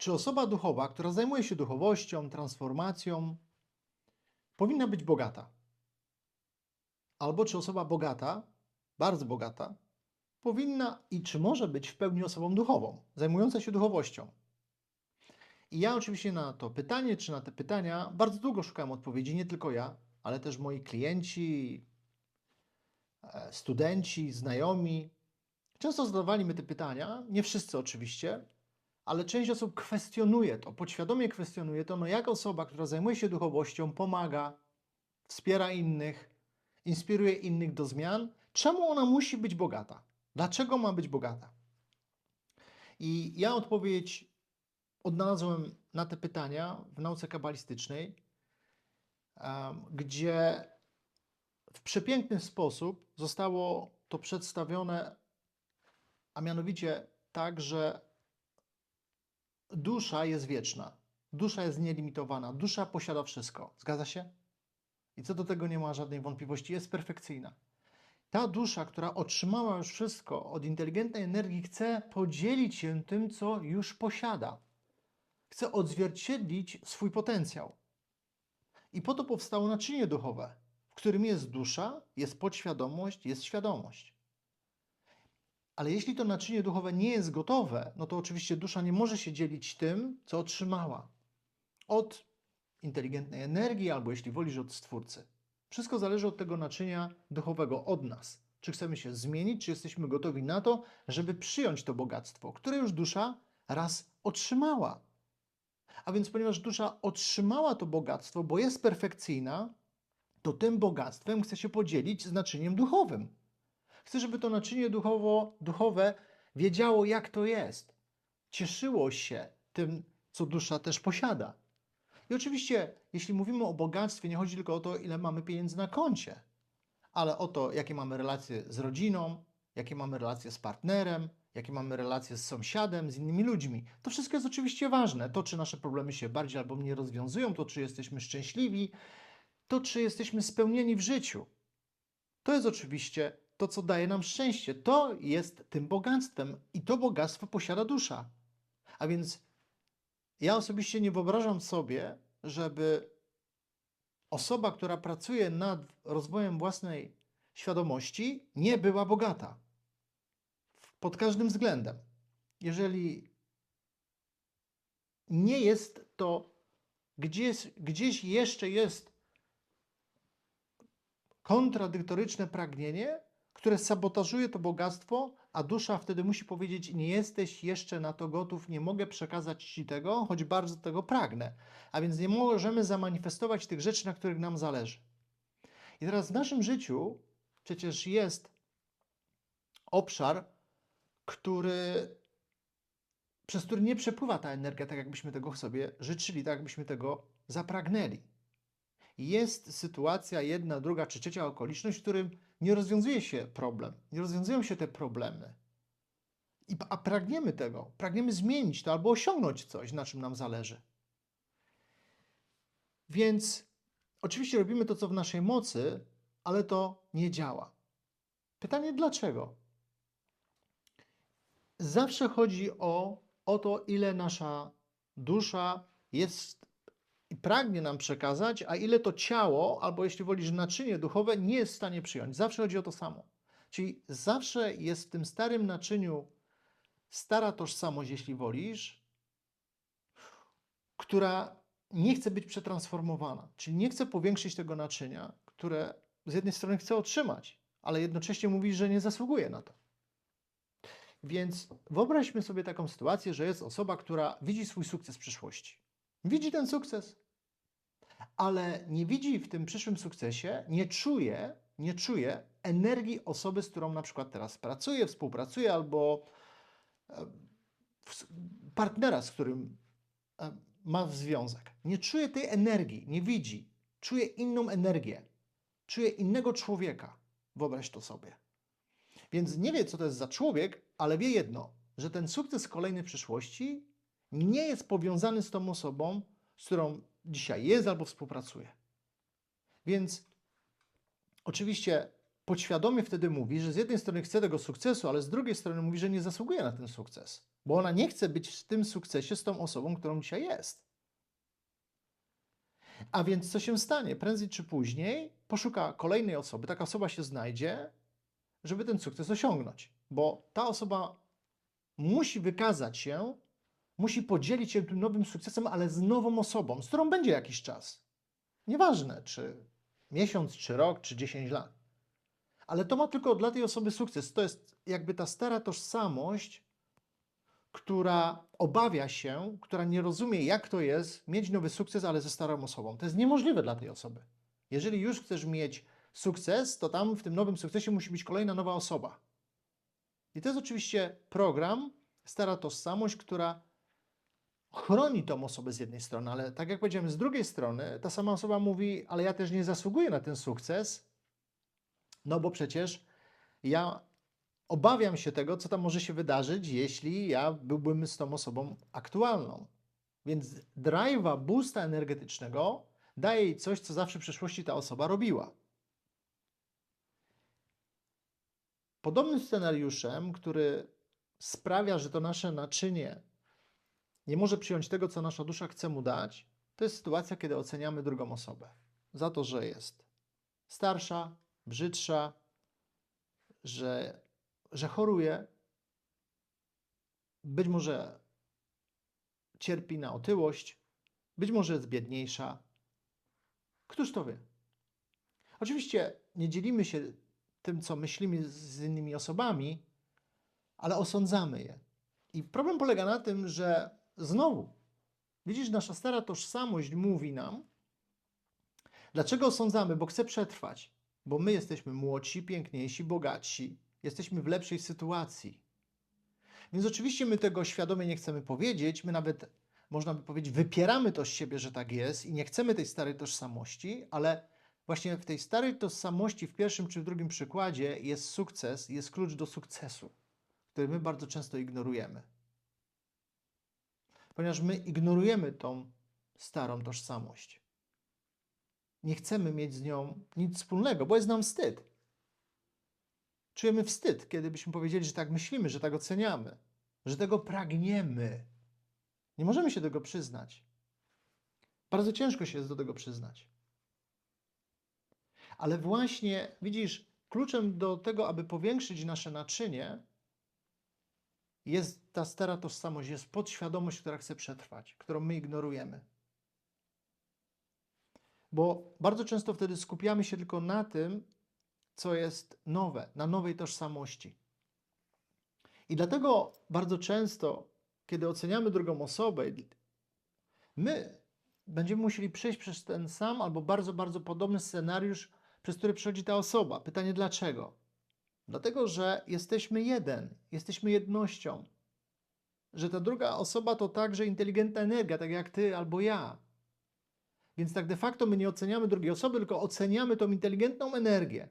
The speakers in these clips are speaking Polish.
czy osoba duchowa, która zajmuje się duchowością, transformacją, powinna być bogata? Albo czy osoba bogata, bardzo bogata, powinna i czy może być w pełni osobą duchową, zajmująca się duchowością? I ja oczywiście na to pytanie, czy na te pytania bardzo długo szukałem odpowiedzi, nie tylko ja, ale też moi klienci, e, studenci, znajomi. Często zadawali mi te pytania, nie wszyscy oczywiście, ale część osób kwestionuje to, podświadomie kwestionuje to, no jak osoba, która zajmuje się duchowością, pomaga, wspiera innych, inspiruje innych do zmian, czemu ona musi być bogata? Dlaczego ma być bogata? I ja odpowiedź odnalazłem na te pytania w nauce kabalistycznej, gdzie w przepiękny sposób zostało to przedstawione, a mianowicie tak, że dusza jest wieczna, dusza jest nielimitowana, dusza posiada wszystko. Zgadza się? I co do tego nie ma żadnej wątpliwości, jest perfekcyjna. Ta dusza, która otrzymała już wszystko od inteligentnej energii, chce podzielić się tym, co już posiada. Chce odzwierciedlić swój potencjał. I po to powstało naczynie duchowe, w którym jest dusza, jest podświadomość, jest świadomość. Ale jeśli to naczynie duchowe nie jest gotowe, no to oczywiście dusza nie może się dzielić tym, co otrzymała od inteligentnej energii, albo jeśli wolisz, od Stwórcy. Wszystko zależy od tego naczynia duchowego, od nas. Czy chcemy się zmienić, czy jesteśmy gotowi na to, żeby przyjąć to bogactwo, które już dusza raz otrzymała. A więc, ponieważ dusza otrzymała to bogactwo, bo jest perfekcyjna, to tym bogactwem chce się podzielić z naczyniem duchowym. Chce, żeby to naczynie duchowo, duchowe wiedziało, jak to jest. Cieszyło się tym, co dusza też posiada. I oczywiście, jeśli mówimy o bogactwie, nie chodzi tylko o to, ile mamy pieniędzy na koncie, ale o to, jakie mamy relacje z rodziną, jakie mamy relacje z partnerem, jakie mamy relacje z sąsiadem, z innymi ludźmi. To wszystko jest oczywiście ważne. To, czy nasze problemy się bardziej albo mniej rozwiązują, to, czy jesteśmy szczęśliwi, to, czy jesteśmy spełnieni w życiu. To jest oczywiście to, co daje nam szczęście. To jest tym bogactwem i to bogactwo posiada dusza. A więc ja osobiście nie wyobrażam sobie, żeby osoba, która pracuje nad rozwojem własnej świadomości, nie była bogata. Pod każdym względem. Jeżeli nie jest to gdzieś, gdzieś jeszcze jest kontradyktoryczne pragnienie, które sabotażuje to bogactwo, a dusza wtedy musi powiedzieć: Nie jesteś jeszcze na to gotów, nie mogę przekazać ci tego, choć bardzo tego pragnę. A więc nie możemy zamanifestować tych rzeczy, na których nam zależy. I teraz w naszym życiu przecież jest obszar, który, przez który nie przepływa ta energia tak, jakbyśmy tego sobie życzyli, tak, jakbyśmy tego zapragnęli jest sytuacja, jedna, druga czy trzecia okoliczność, w którym nie rozwiązuje się problem, nie rozwiązują się te problemy. I, a pragniemy tego, pragniemy zmienić to albo osiągnąć coś, na czym nam zależy. Więc oczywiście robimy to, co w naszej mocy, ale to nie działa. Pytanie dlaczego? Zawsze chodzi o, o to, ile nasza dusza jest pragnie nam przekazać, a ile to ciało, albo jeśli wolisz naczynie duchowe, nie jest w stanie przyjąć. Zawsze chodzi o to samo. Czyli zawsze jest w tym starym naczyniu stara tożsamość, jeśli wolisz, która nie chce być przetransformowana, czyli nie chce powiększyć tego naczynia, które z jednej strony chce otrzymać, ale jednocześnie mówi, że nie zasługuje na to. Więc wyobraźmy sobie taką sytuację, że jest osoba, która widzi swój sukces w przyszłości. Widzi ten sukces, ale nie widzi w tym przyszłym sukcesie, nie czuje, nie czuje energii osoby, z którą na przykład teraz pracuje, współpracuje, albo e, partnera, z którym e, ma związek. Nie czuje tej energii, nie widzi. Czuje inną energię. Czuje innego człowieka. Wyobraź to sobie. Więc nie wie, co to jest za człowiek, ale wie jedno, że ten sukces kolejny w przyszłości nie jest powiązany z tą osobą, z którą dzisiaj jest albo współpracuje. Więc oczywiście podświadomie wtedy mówi, że z jednej strony chce tego sukcesu, ale z drugiej strony mówi, że nie zasługuje na ten sukces, bo ona nie chce być w tym sukcesie z tą osobą, którą dzisiaj jest. A więc co się stanie? Prędzej czy później poszuka kolejnej osoby, taka osoba się znajdzie, żeby ten sukces osiągnąć, bo ta osoba musi wykazać się, musi podzielić się tym nowym sukcesem, ale z nową osobą, z którą będzie jakiś czas. Nieważne, czy miesiąc, czy rok, czy 10 lat. Ale to ma tylko dla tej osoby sukces. To jest jakby ta stara tożsamość, która obawia się, która nie rozumie, jak to jest mieć nowy sukces, ale ze starą osobą. To jest niemożliwe dla tej osoby. Jeżeli już chcesz mieć sukces, to tam w tym nowym sukcesie musi być kolejna nowa osoba. I to jest oczywiście program, stara tożsamość, która chroni tą osobę z jednej strony, ale tak jak powiedziałem, z drugiej strony ta sama osoba mówi, ale ja też nie zasługuję na ten sukces, no bo przecież ja obawiam się tego, co tam może się wydarzyć, jeśli ja byłbym z tą osobą aktualną. Więc drive'a, boosta energetycznego daje jej coś, co zawsze w przeszłości ta osoba robiła. Podobnym scenariuszem, który sprawia, że to nasze naczynie nie może przyjąć tego, co nasza dusza chce mu dać, to jest sytuacja, kiedy oceniamy drugą osobę za to, że jest starsza, brzydsza, że, że choruje, być może cierpi na otyłość, być może jest biedniejsza. Któż to wie? Oczywiście nie dzielimy się tym, co myślimy z innymi osobami, ale osądzamy je. I problem polega na tym, że znowu, widzisz, nasza stara tożsamość mówi nam, dlaczego osądzamy, bo chce przetrwać, bo my jesteśmy młodsi, piękniejsi, bogatsi, jesteśmy w lepszej sytuacji. Więc oczywiście my tego świadomie nie chcemy powiedzieć, my nawet, można by powiedzieć, wypieramy to z siebie, że tak jest i nie chcemy tej starej tożsamości, ale właśnie w tej starej tożsamości, w pierwszym czy w drugim przykładzie, jest sukces, jest klucz do sukcesu, który my bardzo często ignorujemy. Ponieważ my ignorujemy tą starą tożsamość. Nie chcemy mieć z nią nic wspólnego, bo jest nam wstyd. Czujemy wstyd, kiedy byśmy powiedzieli, że tak myślimy, że tak oceniamy, że tego pragniemy. Nie możemy się tego przyznać. Bardzo ciężko się jest do tego przyznać. Ale właśnie, widzisz, kluczem do tego, aby powiększyć nasze naczynie, jest ta stara tożsamość, jest podświadomość, która chce przetrwać, którą my ignorujemy. Bo bardzo często wtedy skupiamy się tylko na tym, co jest nowe, na nowej tożsamości. I dlatego bardzo często, kiedy oceniamy drugą osobę, my będziemy musieli przejść przez ten sam albo bardzo, bardzo podobny scenariusz, przez który przechodzi ta osoba. Pytanie dlaczego? Dlatego, że jesteśmy jeden, jesteśmy jednością. Że ta druga osoba to także inteligentna energia, tak jak ty albo ja. Więc tak de facto my nie oceniamy drugiej osoby, tylko oceniamy tą inteligentną energię.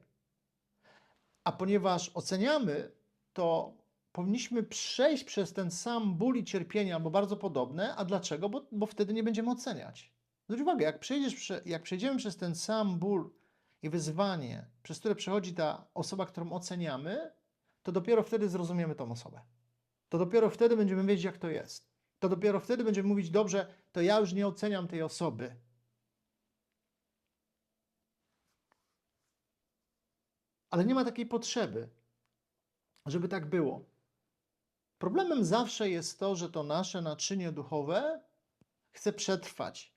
A ponieważ oceniamy, to powinniśmy przejść przez ten sam ból i cierpienie, albo bardzo podobne. A dlaczego? Bo, bo wtedy nie będziemy oceniać. Zwróć uwagę, jak, przejdziesz, jak przejdziemy przez ten sam ból i wyzwanie, przez które przechodzi ta osoba, którą oceniamy, to dopiero wtedy zrozumiemy tą osobę. To dopiero wtedy będziemy wiedzieć, jak to jest. To dopiero wtedy będziemy mówić, dobrze, to ja już nie oceniam tej osoby. Ale nie ma takiej potrzeby, żeby tak było. Problemem zawsze jest to, że to nasze naczynie duchowe chce przetrwać.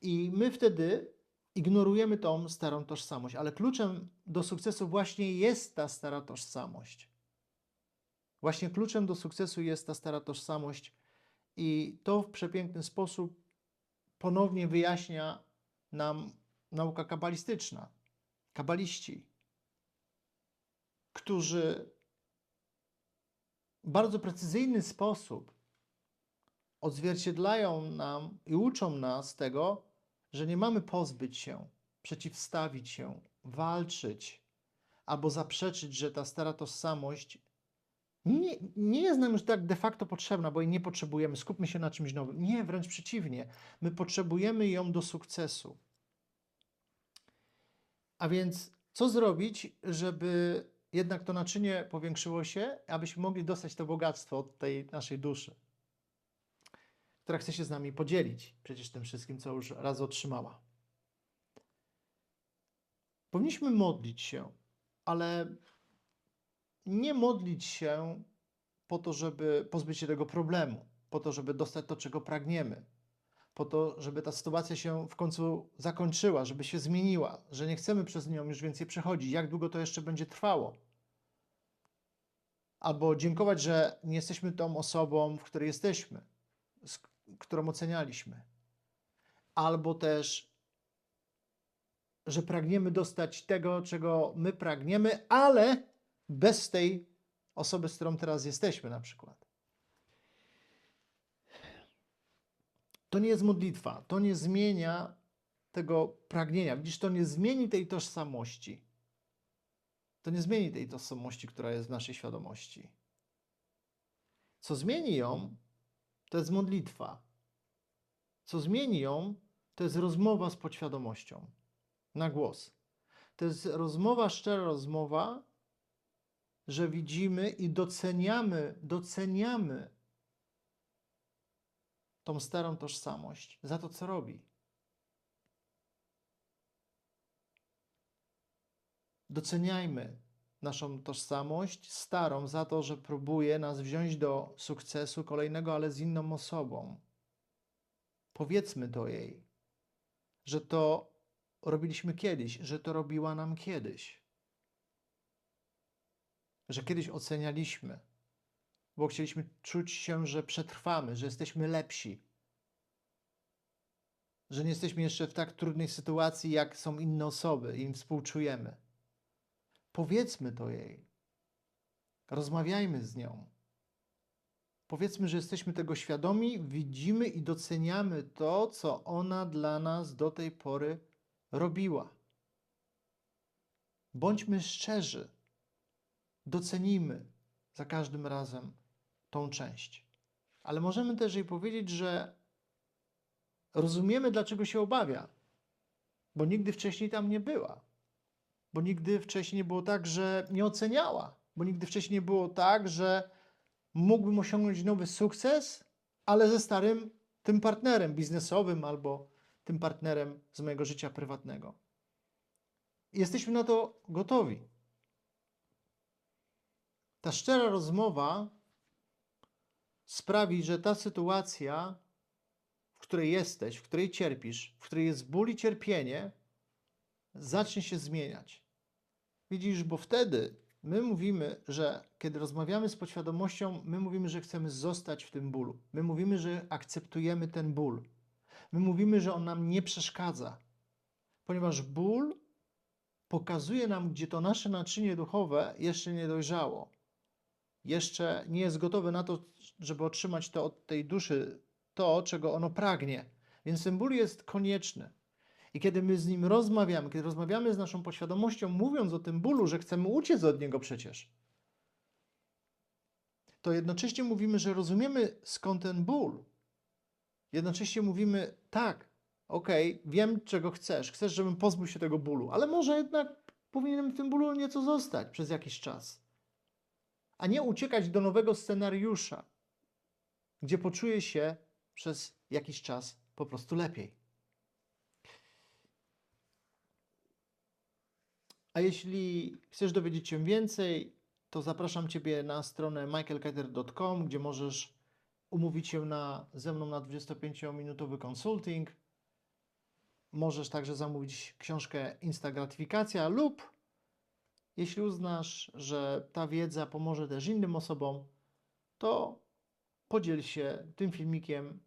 I my wtedy ignorujemy tą starą tożsamość, ale kluczem do sukcesu właśnie jest ta stara tożsamość. Właśnie kluczem do sukcesu jest ta stara tożsamość, i to w przepiękny sposób ponownie wyjaśnia nam nauka kabalistyczna, kabaliści, którzy w bardzo precyzyjny sposób odzwierciedlają nam i uczą nas tego, że nie mamy pozbyć się, przeciwstawić się, walczyć albo zaprzeczyć, że ta stara tożsamość nie, nie jest nam już tak de facto potrzebna, bo jej nie potrzebujemy. Skupmy się na czymś nowym. Nie, wręcz przeciwnie. My potrzebujemy ją do sukcesu. A więc co zrobić, żeby jednak to naczynie powiększyło się, abyśmy mogli dostać to bogactwo od tej naszej duszy, która chce się z nami podzielić przecież tym wszystkim, co już raz otrzymała. Powinniśmy modlić się, ale nie modlić się po to, żeby pozbyć się tego problemu, po to, żeby dostać to, czego pragniemy, po to, żeby ta sytuacja się w końcu zakończyła, żeby się zmieniła, że nie chcemy przez nią już więcej przechodzić. Jak długo to jeszcze będzie trwało? Albo dziękować, że nie jesteśmy tą osobą, w której jesteśmy, którą ocenialiśmy. Albo też, że pragniemy dostać tego, czego my pragniemy, ale bez tej osoby, z którą teraz jesteśmy, na przykład. To nie jest modlitwa, to nie zmienia tego pragnienia. Widzisz, to nie zmieni tej tożsamości. To nie zmieni tej tożsamości, która jest w naszej świadomości. Co zmieni ją, to jest modlitwa. Co zmieni ją, to jest rozmowa z podświadomością na głos. To jest rozmowa, szczera rozmowa, że widzimy i doceniamy, doceniamy tą starą tożsamość za to, co robi. Doceniajmy naszą tożsamość starą za to, że próbuje nas wziąć do sukcesu kolejnego, ale z inną osobą. Powiedzmy to jej, że to robiliśmy kiedyś, że to robiła nam kiedyś. Że kiedyś ocenialiśmy, bo chcieliśmy czuć się, że przetrwamy, że jesteśmy lepsi, że nie jesteśmy jeszcze w tak trudnej sytuacji, jak są inne osoby i im współczujemy. Powiedzmy to jej. Rozmawiajmy z nią. Powiedzmy, że jesteśmy tego świadomi, widzimy i doceniamy to, co ona dla nas do tej pory robiła. Bądźmy szczerzy. Docenimy za każdym razem tą część. Ale możemy też jej powiedzieć, że rozumiemy, dlaczego się obawia, bo nigdy wcześniej tam nie była. Bo nigdy wcześniej nie było tak, że nie oceniała. Bo nigdy wcześniej nie było tak, że mógłbym osiągnąć nowy sukces, ale ze starym tym partnerem biznesowym albo tym partnerem z mojego życia prywatnego. Jesteśmy na to gotowi. Ta szczera rozmowa sprawi, że ta sytuacja, w której jesteś, w której cierpisz, w której jest ból i cierpienie, zacznie się zmieniać. Widzisz, bo wtedy my mówimy, że kiedy rozmawiamy z podświadomością, my mówimy, że chcemy zostać w tym bólu. My mówimy, że akceptujemy ten ból. My mówimy, że on nam nie przeszkadza, ponieważ ból pokazuje nam, gdzie to nasze naczynie duchowe jeszcze nie dojrzało. Jeszcze nie jest gotowe na to, żeby otrzymać to od tej duszy, to, czego ono pragnie. Więc ten ból jest konieczny. I kiedy my z nim rozmawiamy, kiedy rozmawiamy z naszą poświadomością, mówiąc o tym bólu, że chcemy uciec od niego przecież, to jednocześnie mówimy, że rozumiemy skąd ten ból. Jednocześnie mówimy, tak, okej, okay, wiem czego chcesz, chcesz, żebym pozbył się tego bólu, ale może jednak powinienem w tym bólu nieco zostać przez jakiś czas. A nie uciekać do nowego scenariusza, gdzie poczuję się przez jakiś czas po prostu lepiej. A jeśli chcesz dowiedzieć się więcej, to zapraszam Ciebie na stronę michaelketer.com, gdzie możesz umówić się na, ze mną na 25-minutowy konsulting. Możesz także zamówić książkę Instagratyfikacja lub jeśli uznasz, że ta wiedza pomoże też innym osobom, to podziel się tym filmikiem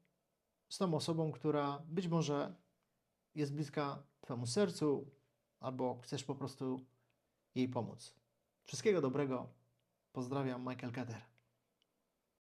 z tą osobą, która być może jest bliska Twemu sercu, albo chcesz po prostu jej pomóc. Wszystkiego dobrego. Pozdrawiam, Michael Kader.